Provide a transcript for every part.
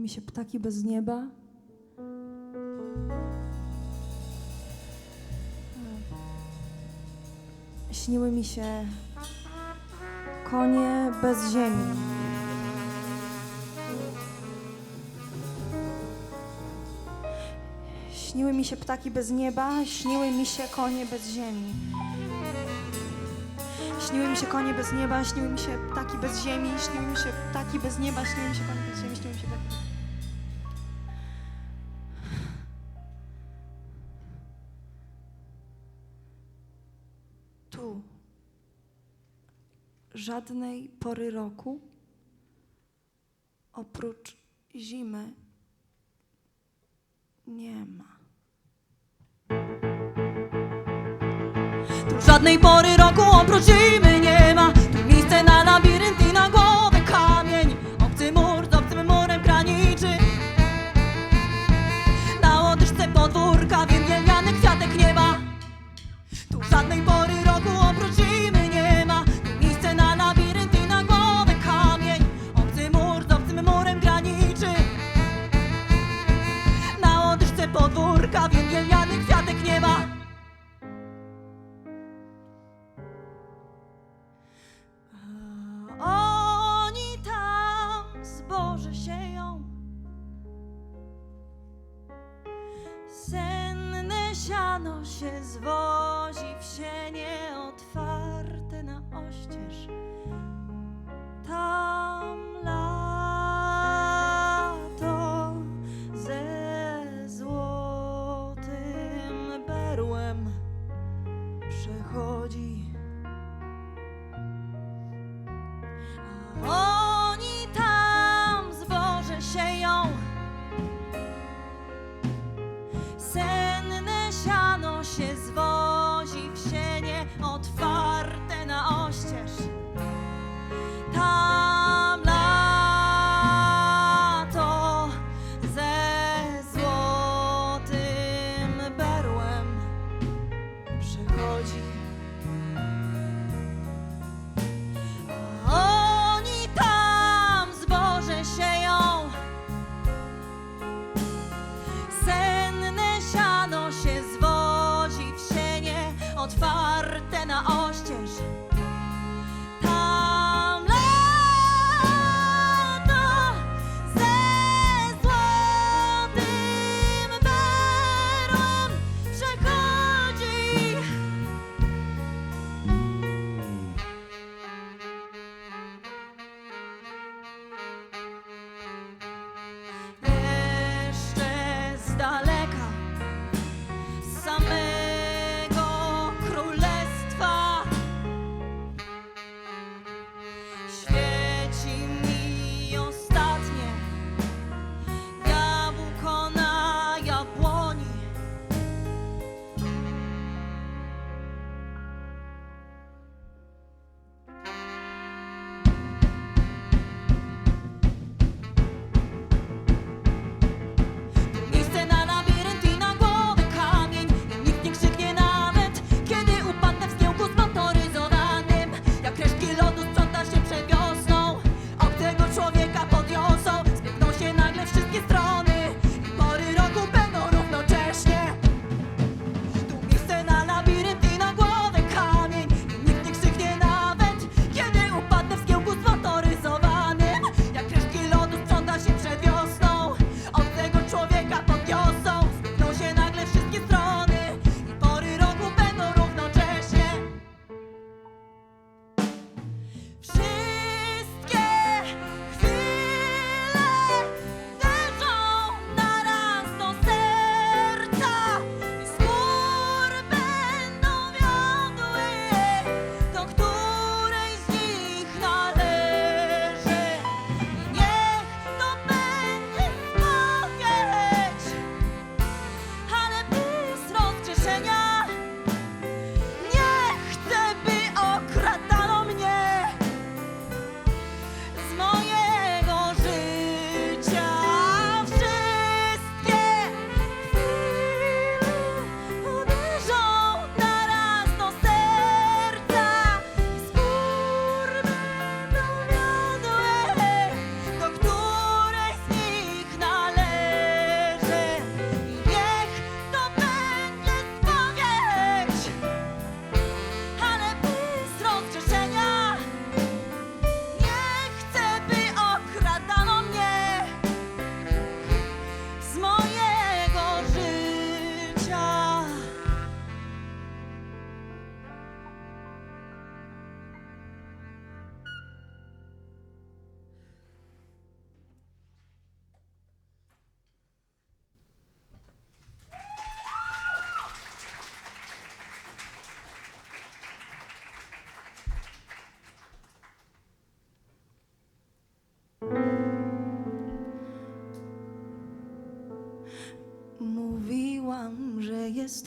Mi się ptaki bez nieba. Śniły mi się konie bez ziemi. Śniły mi się ptaki bez nieba, śniły mi się konie bez ziemi. Śniły mi się konie bez nieba, śniły mi się ptaki bez ziemi, śniły mi się ptaki bez nieba, śniły mi się konie bez ziemi, śniły mi się ptaki. Tu żadnej pory roku oprócz zimy nie ma. Żadnej pory roku oprócz zimy się zwozi w sienie otwarte na oścież. Tam lato ze złotym berłem przechodzi. A Oni tam zboże sieją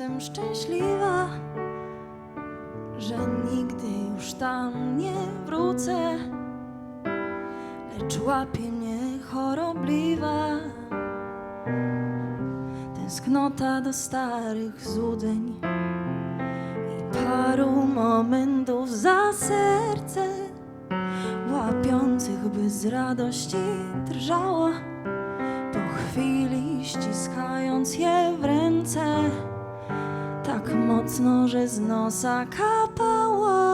jestem szczęśliwa, że nigdy już tam nie wrócę, lecz łapie mnie chorobliwa tęsknota do starych złudzeń i paru momentów za serce, łapiących, by z radości drżała po chwili ściskając je w ręce tak mocno, że z nosa kapała.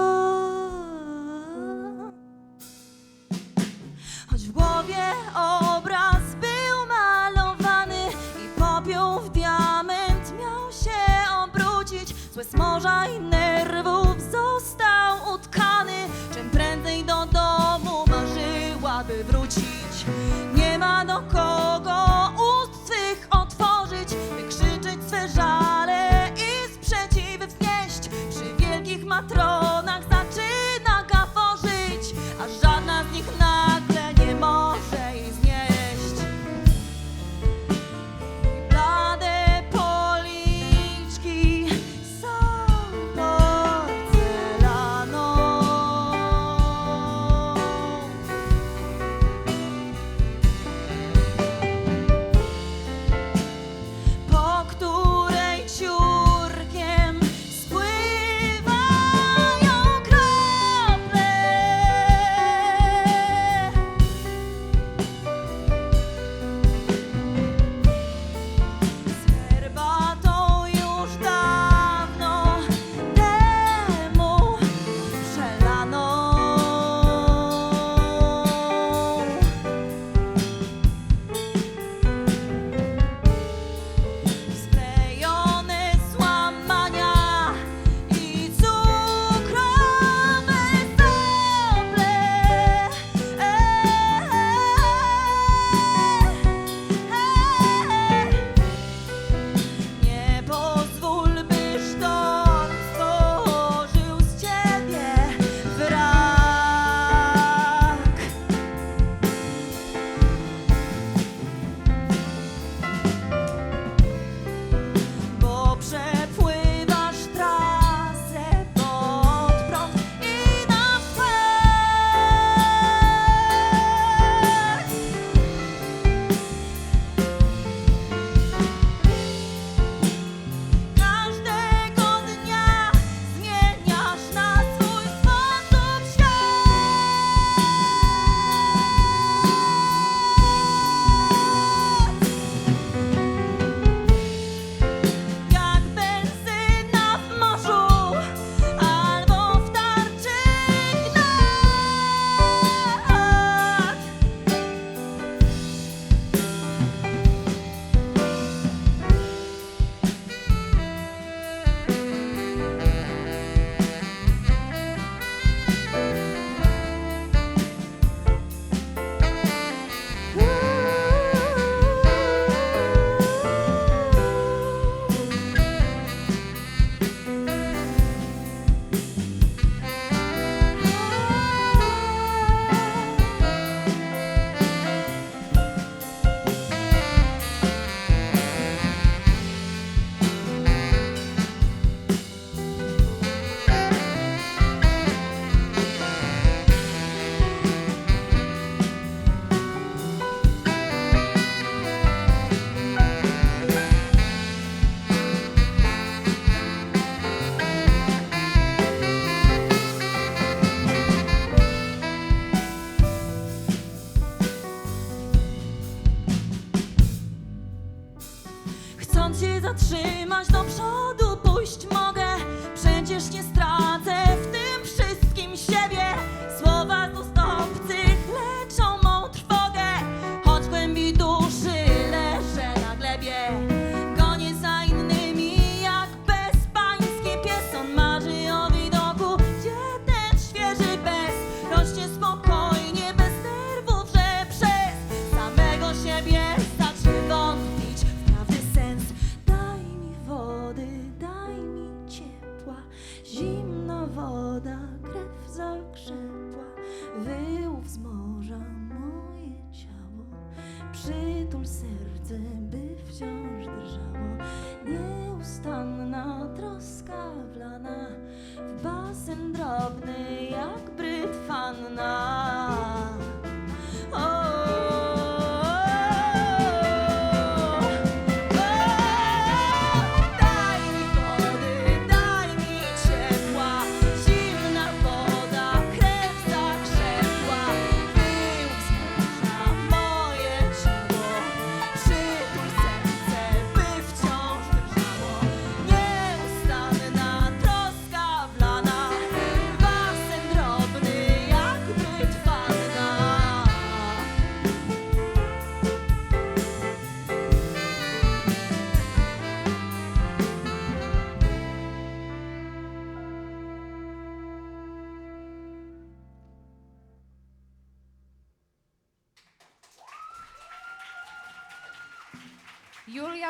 Choć w głowie obraz był malowany i popiół w diament miał się obrócić, złe z morza i watching.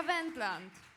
Wendland.